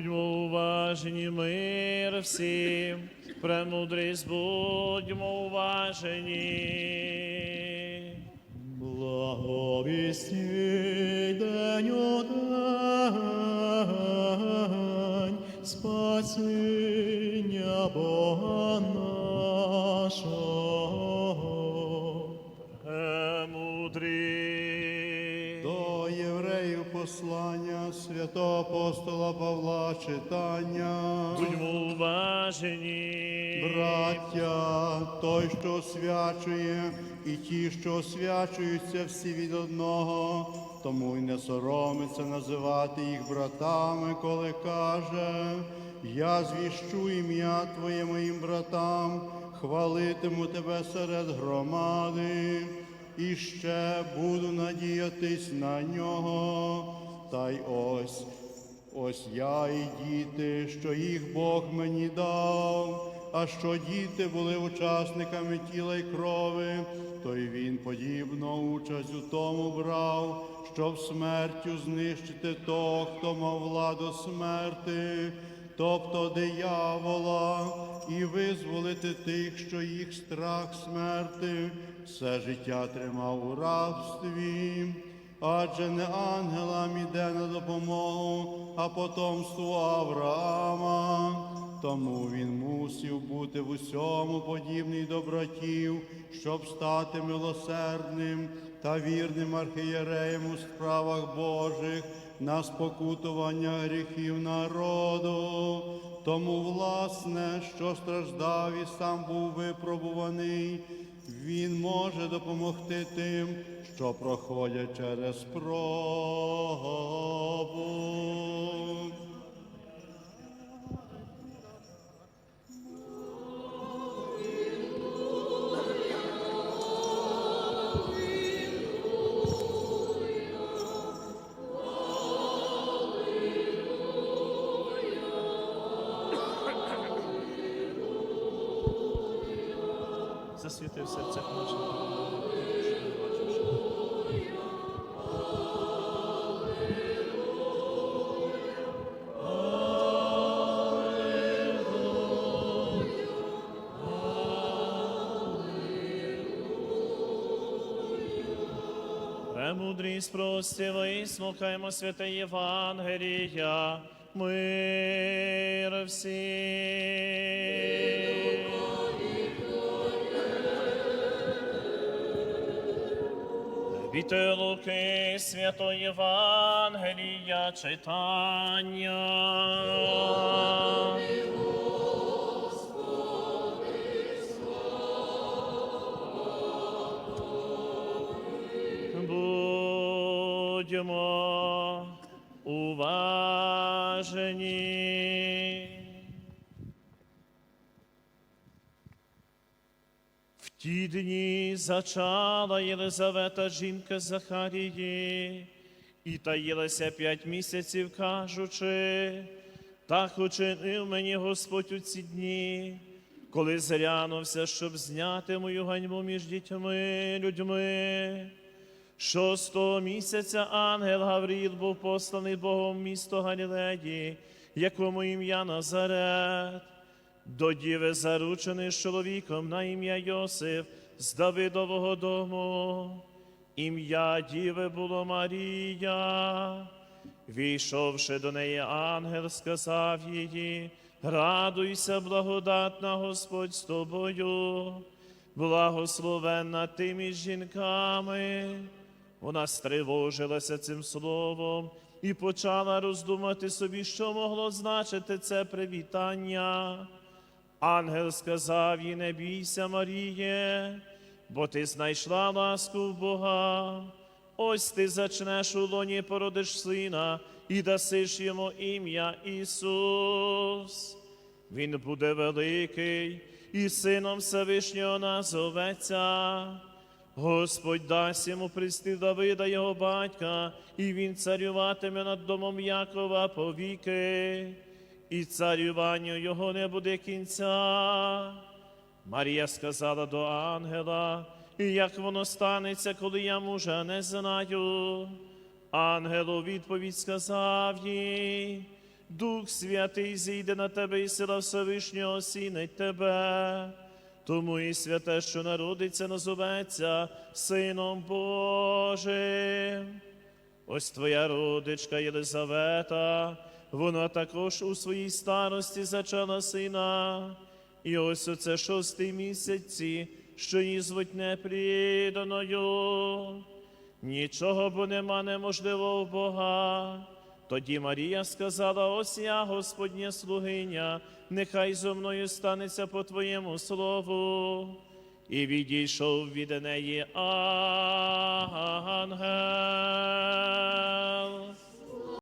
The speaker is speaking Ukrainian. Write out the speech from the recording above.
Будьмо уважені, мир всім, премудрість будьмо уважені. Благовісті день день, спасіння Бога послання святого апостола Павла читання. Будьмо уважені. Браття, той, що освячує, і ті, що освячуються всі від одного, тому й не соромиться називати їх братами, коли каже, я звіщу ім'я Твоє моїм братам, хвалитиму тебе серед громади, і ще буду надіятись на нього. Та й ось Ось я і діти, що їх Бог мені дав, а що діти були учасниками тіла й крови, то й він подібно участь у тому брав, щоб смертю знищити того, хто мав владу смерти, тобто диявола, і визволити тих, що їх страх смерти, все життя тримав у рабстві. Адже не ангелам іде на допомогу, а потомству Авраама. Тому він мусив бути в усьому подібний до братів, щоб стати милосердним та вірним архієреєм у справах Божих на спокутування гріхів народу. Тому, власне, що страждав і сам був випробуваний, він може допомогти тим, що проходять через пробу. Засвіти в серцях наших. Премудрість простіва і слухаймо святе Євангелія, мир всім. Віте Луки, свято Євангелія читання. Будьмо уважені. Ті дні зачала Єлизавета жінка Захарії, і таїлася п'ять місяців, кажучи, так учинив мені Господь у ці дні, коли зглянувся, щоб зняти мою ганьбу між дітьми, людьми. Шостого місяця ангел Гавріл був посланий Богом місто Галілеї, якому ім'я Назарет до діви заручений з чоловіком на ім'я Йосиф з Давидового дому. Ім'я діви було Марія. Війшовши до неї, ангел сказав їй, радуйся, благодатна Господь з тобою, благословенна ти між жінками. Вона стривожилася цим словом і почала роздумати собі, що могло значити це привітання. Ангел сказав їй, не бійся, Маріє, бо ти знайшла ласку в Бога. Ось ти зачнеш у лоні, породиш сина і дасиш йому ім'я Ісус. Він буде великий і сином Всевишнього назоветься. Господь дасть йому пристив Давида, його батька, і він царюватиме над домом Якова повіки, і царюванню його не буде кінця. Марія сказала до ангела, і як воно станеться, коли я мужа не знаю. Ангел у відповідь сказав їй, Дух Святий зійде на тебе, і сила Всевишнього осінить тебе. Тому і святе, що народиться, назоветься Сином Божим. Ось твоя родичка Єлизавета, вона також у своїй старості зачала сина. І ось оце шостий місяці, що її звуть неприданою. Нічого бо нема неможливого Бога. Тоді Марія сказала: Ось я, Господня слугиня, нехай зо мною станеться по Твоєму слову. І відійшов від неї ангел.